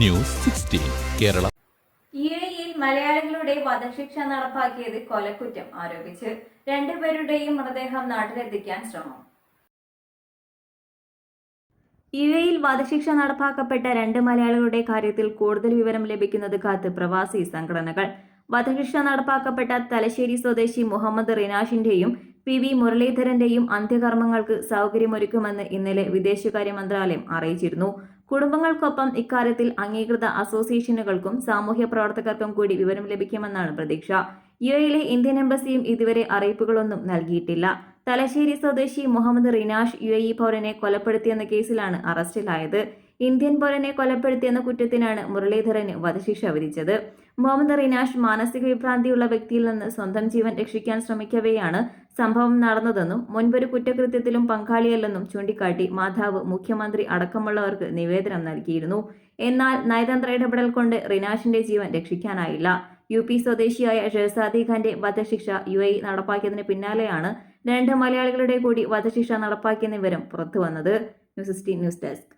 News sixteen Kerala. U എയിൽ മലയാളികളുടെ വധശിക്ഷ നടപ്പാക്കിയത് കൊലക്കുറ്റം ആരോപിച്ച് രണ്ടുപേരുടെയും മൃതദേഹം നാട്ടിലെത്തിക്കാൻ ശ്രമം. യു എയിൽ വധശിക്ഷ നടപ്പാക്കപ്പെട്ട രണ്ട് മലയാളികളുടെ കാര്യത്തിൽ കൂടുതൽ വിവരം ലഭിക്കുന്നത് കാത്ത് പ്രവാസി സംഘടനകൾ. വധശിക്ഷ നടപ്പാക്കപ്പെട്ട തലശ്ശേരി സ്വദേശി മുഹമ്മദ് റിനാഷിന്റെയും പി വി മുരളീധരന്റെയും അന്ത്യകർമ്മങ്ങൾക്ക് സൗകര്യമൊരുക്കുമെന്ന് ഇന്നലെ വിദേശകാര്യ മന്ത്രാലയം അറിയിച്ചിരുന്നു. കുടുംബങ്ങൾക്കൊപ്പം ഇക്കാര്യത്തിൽ അംഗീകൃത അസോസിയേഷനുകൾക്കും സാമൂഹ്യ പ്രവർത്തകർക്കും കൂടി വിവരം ലഭിക്കുമെന്നാണ് പ്രതീക്ഷ. യു എയിലെ ഇന്ത്യൻ എംബസിയും ഇതുവരെ അറിയിപ്പുകളൊന്നും നൽകിയിട്ടില്ല. തലശ്ശേരി സ്വദേശി മുഹമ്മദ് റിനാഷ് യു എ പൗരനെ കൊലപ്പെടുത്തിയെന്ന കേസിലാണ് അറസ്റ്റിലായത്. ഇന്ത്യൻ പൗരനെ കൊലപ്പെടുത്തിയെന്ന കുറ്റത്തിനാണ് മുരളീധരന് വധശിക്ഷ വിധിച്ചത്. മുഹമ്മദ് റിനാഷ് മാനസിക വിഭ്രാന്തിയുള്ള വ്യക്തിയിൽ നിന്ന് സ്വന്തം ജീവൻ രക്ഷിക്കാൻ ശ്രമിക്കവെയാണ് സംഭവം നടന്നതെന്നും മുൻപൊരു കുറ്റകൃത്യത്തിലും പങ്കാളിയല്ലെന്നും ചൂണ്ടിക്കാട്ടി മാതാവ് മുഖ്യമന്ത്രി അടക്കമുള്ളവർക്ക് നിവേദനം നൽകിയിരുന്നു. എന്നാൽ നയതന്ത്ര ഇടപെടൽ കൊണ്ട് റിനാഷിന്റെ ജീവൻ രക്ഷിക്കാനായില്ല. യു പി സ്വദേശിയായ ഷെഹസാദി ഖാന്റെ വധശിക്ഷ യു എ നടപ്പാക്കിയതിന് പിന്നാലെയാണ് രണ്ട് മലയാളികളുടെ കൂടി വധശിക്ഷ നടപ്പാക്കിയ വിവരം പുറത്തുവന്നത്. News sixteen news desk.